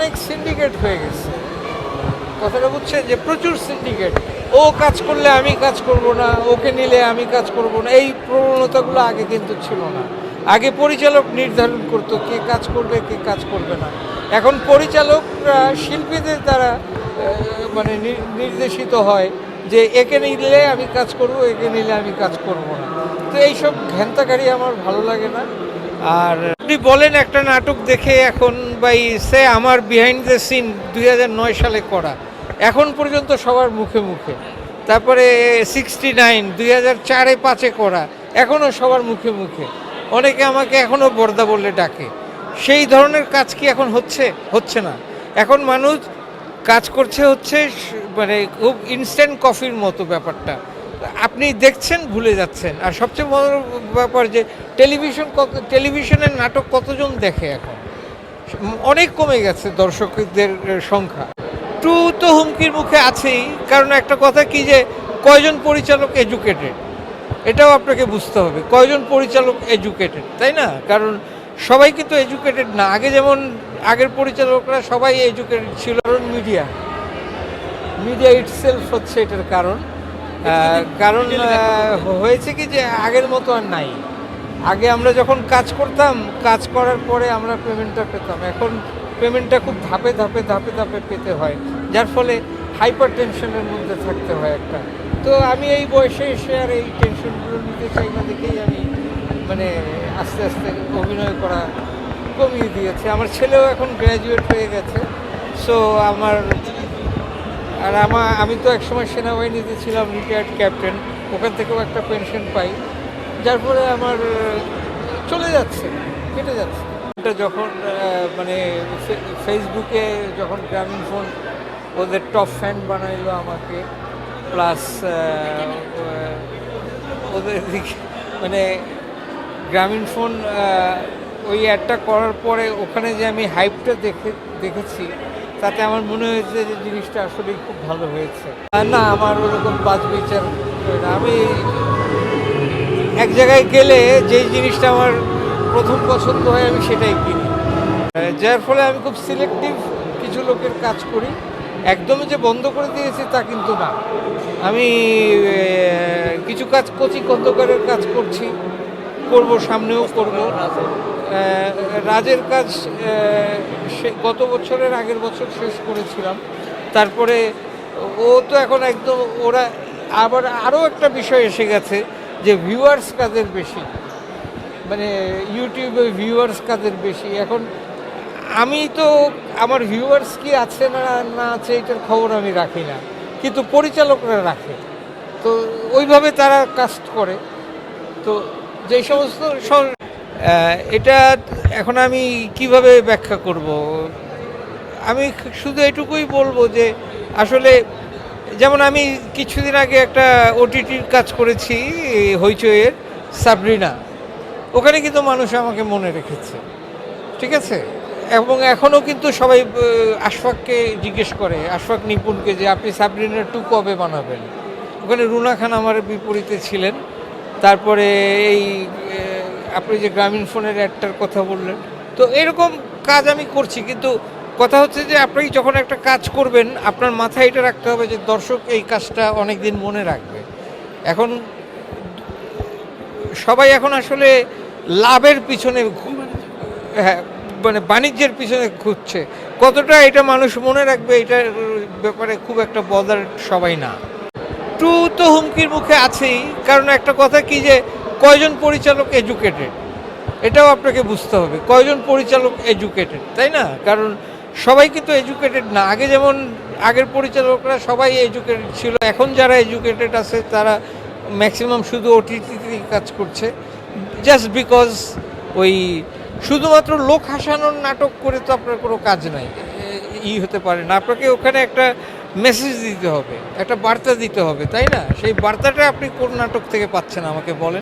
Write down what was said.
অনেক সিন্ডিকেট হয়ে গেছে। কথাটা বুঝছেন? যে প্রচুর সিন্ডিকেট ও কাজ করলে আমি কাজ করব না, ওকে নিলে আমি কাজ করব না, এই প্রবণতাগুলো আগে কিন্তু ছিল না। আগে পরিচালক নির্ধারণ করতো কে কাজ করবে, কে কাজ করবে না। এখন পরিচালকরা, শিল্পীদের দ্বারা মানে নির্দেশিত হয় যে একে নিলে আমি কাজ করব, একে নিলে আমি কাজ করব না। তো এইসব ঘ্যান্তাকারী আমার ভালো লাগে না। আর আপনি বলেন একটা নাটক দেখে এখন বাই সে আমার বিহাইন্ড দ্য সিন দুই হাজার নয় সালে করা। এখন পর্যন্ত সবার মুখে মুখে। তারপরে সিক্সটি নাইন দুই হাজার চারে পাঁচে করা। এখনও সবার মুখে মুখে। অনেকে আমাকে এখনও বর্দা বলে ডাকে। সেই ধরনের কাজ কি এখন হচ্ছে? হচ্ছে না। এখন মানুষ কাজ করছে হচ্ছে মানে খুব ইনস্ট্যান্ট কফির মতো ব্যাপারটা। আপনি দেখছেন, ভুলে যাচ্ছেন। আর সবচেয়ে বড় ব্যাপার যে, টেলিভিশন কত টেলিভিশনের নাটক কতজন দেখে এখন? অনেক কমে গেছে দর্শকদের সংখ্যা। টু তো হুমকির মুখে আছেই, কারণ একটা কথা কি যে, কয়জন পরিচালক এডুকেটেড? এটাও আপনাকে বুঝতে হবে, কয়জন পরিচালক এডুকেটেড, তাই না? কারণ সবাই কিন্তু এডুকেটেড না। আগে যেমন আগের পরিচালকরা সবাই এডুকেটেড ছিল। মিডিয়া। মিডিয়া ইটসেলফ হচ্ছে এটার কারণ। কারণ হয়েছে কি যে আগের মতো আর নাই। আগে আমরা যখন কাজ করতাম কাজ করার পরে আমরা পেমেন্টটা পেতাম। এখন পেমেন্টটা খুব ধাপে ধাপে ধাপে ধাপে পেতে হয়। যার ফলে হাইপার টেনশনের মধ্যে থাকতে হয় একটা। তো আমি এই বয়সে এসে আর এই টেনশনগুলো নিতে চাই না দেখেই আমি মানে আস্তে আস্তে অভিনয় করা কমিয়ে দিয়েছে। আমার ছেলেও এখন গ্র্যাজুয়েট হয়ে গেছে। সো আমার আর আমার আমি তো একসময় সেনাবাহিনীতে ছিলাম রিটায়ার্ড ক্যাপ্টেন ওখান থেকেও একটা পেনশন পাই। যার ফলে আমার চলে যাচ্ছে, কেটে যাচ্ছে। এটা যখন মানে ফেসবুকে যখন গ্রামীণ ফোন, ওদের টপ ফ্যান বানাইলো আমাকে প্লাস ওদের দিকে মানে গ্রামীণ ফোন ওই অ্যাডটা করার পরে ওখানে যে আমি হাইপটা দেখে, দেখেছি তাতে আমার মনে হয়েছে যে জিনিসটা আসলেই খুব ভালো হয়েছে। না, আমার ওরকম বাজ বিচার আমি এক জায়গায় গেলে যেই জিনিসটা আমার প্রথম পছন্দ হয়, আমি সেটাই কিনি। যার ফলে আমি খুব সিলেক্টিভ কিছু লোকের কাজ করি। একদমই যে বন্ধ করে দিয়েছি তা কিন্তু না। আমি কিছু কাজ কচি খন্দকারের কাজ করছি, করব, সামনেও করব। রাজের কাজ গত বছরের আগের বছর শেষ করেছিলাম। তারপরে ও তো এখন একদম ওরা আবার আরও একটা বিষয় এসে গেছে যে ভিউয়ার্স কাদের বেশি। মানে ইউটিউবে ভিউয়ার্স কাদের বেশি। এখন আমি তো, আমার ভিউয়ার্স কি আছে না না আছে, এটার খবর আমি রাখি না। কিন্তু পরিচালকরা রাখে। তো ওইভাবে তারা কাস্ট করে। তো যে সমস্ত এটা এখন আমি কীভাবে ব্যাখ্যা করব? আমি শুধু এটুকুই বলব যে আসলে যেমন আমি কিছুদিন আগে একটা ওটিটির কাজ করেছি, হইচইয়ের, সাবরিনা। ওখানে কিন্তু মানুষ আমাকে মনে রেখেছে। ঠিক আছে? এবং এখনও কিন্তু সবাই আশফাককে জিজ্ঞেস করে, আশফাক নিপুণকে যে আপনি সাবরিনা টু কবে বানাবেন? ওখানে রুনা খান আমার বিপরীতে ছিলেন। তারপরে এই আপনি যে গ্রামীণ ফোনের অ্যাডটার কথা বললেন, তো এরকম কাজ আমি করছি, কিন্তু কথা হচ্ছে যে আপনি যখন একটা কাজ করবেন, আপনার মাথায় এটা রাখতে হবে যে দর্শক এই কাজটা অনেক দিন মনে রাখবে। এখন সবাই এখন আসলে লাভের পিছনে হ্যাঁ মানে বাণিজ্যের পিছনে ঘুরছে। কতটা এটা মানুষ মনে রাখবে, এটার ব্যাপারে খুব একটা বদার সবাই না। টু তো হুমকির মুখে আছেই, কারণ একটা কথা কি যে কয়জন পরিচালক এডুকেটেড? এটাও আপনাকে বুঝতে হবে, কয়জন পরিচালক এডুকেটেড, তাই না? কারণ সবাই কিন্তু এডুকেটেড না। আগে যেমন আগের পরিচালকরা সবাই এডুকেটেড ছিল, এখন যারা এডুকেটেড আছে, তারা ম্যাক্সিমাম শুধু ওটিটিতে কাজ করছে। জাস্ট বিকজ ওই শুধুমাত্র লোক হাসানোর নাটক করে তো আপনার কোনো কাজ নাই। ই হতে পারে না। আপনাকে ওখানে একটা মেসেজ দিতে হবে, একটা বার্তা দিতে হবে, তাই না? সেই বার্তাটা আপনি কোন নাটক থেকে পাচ্ছেন আমাকে বলেন।